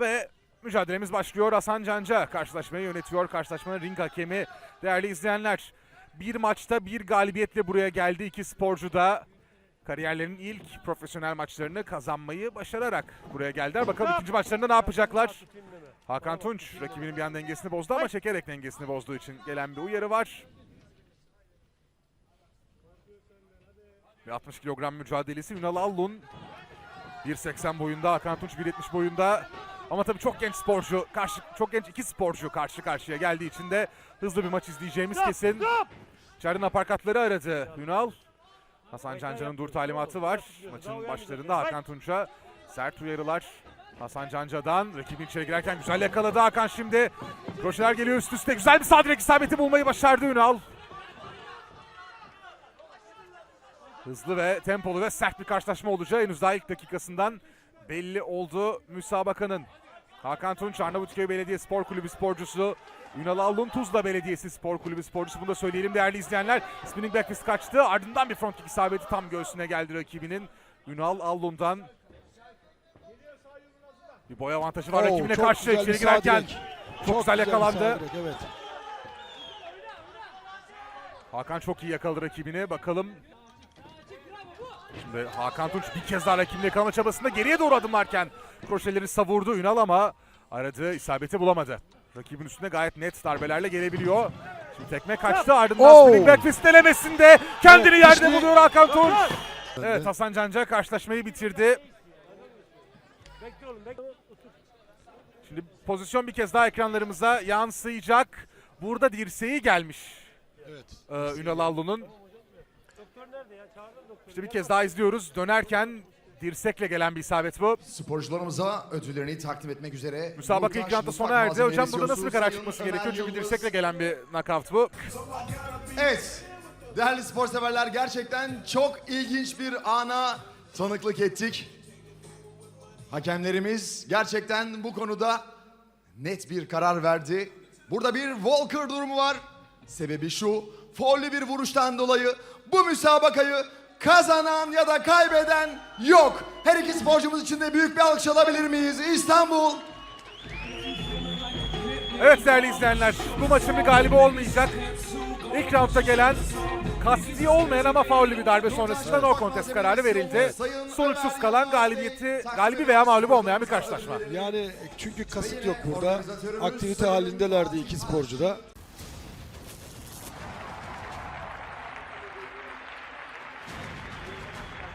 Ve mücadelemiz başlıyor. Hasan Canca karşılaşmayı yönetiyor. Karşılaşmanın ring hakemi değerli izleyenler. Bir maçta bir galibiyetle buraya geldi iki sporcu da. Kariyerlerinin ilk profesyonel maçlarını kazanmayı başararak buraya geldiler. Bakalım ikinci maçlarında ne yapacaklar? Hakan Tunç rakibinin bir an dengesini bozdu ama çekerek dengesini bozduğu için gelen bir uyarı var. Ve 60 kilogram mücadelesi Ünal Allun 1.80 boyunda, Hakan Tunç 1.70 boyunda. Ama tabii çok genç sporcu, karşı, çok genç iki sporcu karşı karşıya geldiği için de hızlı bir maç izleyeceğimiz kesin. İçeriden aparkatları aradı Ünal. Hasan Canca'nın dur talimatı var. Maçın başlarında Hakan Tunç'a sert uyarılar. Hasan Canca'dan rakibin içeri girerken güzel yakaladı Hakan şimdi. Kroşeler geliyor üst üste. Güzel bir sağ direk isabeti bulmayı başardı Ünal. Hızlı ve tempolu ve sert bir karşılaşma olacağı henüz daha ilk dakikasından belli oldu müsabakanın. Hakan Tunç Arnavutköy Belediye Spor Kulübü sporcusu. Ünal Allun Tuzla Belediyesi Spor Kulübü sporcusu. Bunu da söyleyelim değerli izleyenler. Spinning back fist kaçtı. Ardından bir front kick isabeti tam göğsüne geldi rakibinin. Ünal Allun'dan bir boy avantajı var Oo, rakibine çok karşı güzel içeri girerken. direk. Çok, güzel bir sağ yakalandı. direk, evet. Hakan çok iyi yakaladı rakibini. Bakalım. Şimdi Hakan Tunç bir kez daha rakibini yakalama çabasında geriye doğru adımlarken kroşeleri savurdu Ünal ama aradığı isabeti bulamadı. Rakibin üstüne gayet net darbelerle gelebiliyor. Şimdi tekme kaçtı ardından Oo. spinning back fist denemesinde kendini Evet, yerde işte- buluyor Hakan Tunç. Evet Hasan Canca karşılaşmayı bitirdi. Şimdi pozisyon bir kez daha ekranlarımıza yansıyacak. Burada dirseği gelmiş Evet. ee, Ünal Allu'nun. İşte bir kez daha izliyoruz. Dönerken dirsekle gelen bir isabet bu. Sporcularımıza ödüllerini takdim etmek üzere. Müsabaka ilk Mutfak sona erdi. Hocam burada nasıl bir karar çıkması Ömer gerekiyor? Çünkü dirsekle gelen bir knockout bu. Evet. Değerli spor severler gerçekten çok ilginç bir ana tanıklık ettik. Hakemlerimiz gerçekten bu konuda net bir karar verdi. Burada bir Walker durumu var. Sebebi şu, follü bir vuruştan dolayı bu müsabakayı kazanan ya da kaybeden yok. Her iki sporcumuz için de büyük bir alkış alabilir miyiz? İstanbul Evet değerli izleyenler bu maçın bir galibi olmayacak. İlk roundda gelen kasti olmayan ama faullü bir darbe sonrasında no contest kararı verildi. Sonuçsuz kalan galibiyeti, galibi veya mağlup olmayan bir karşılaşma. Yani çünkü kasıt yok burada. Aktivite halindelerdi iki sporcu da.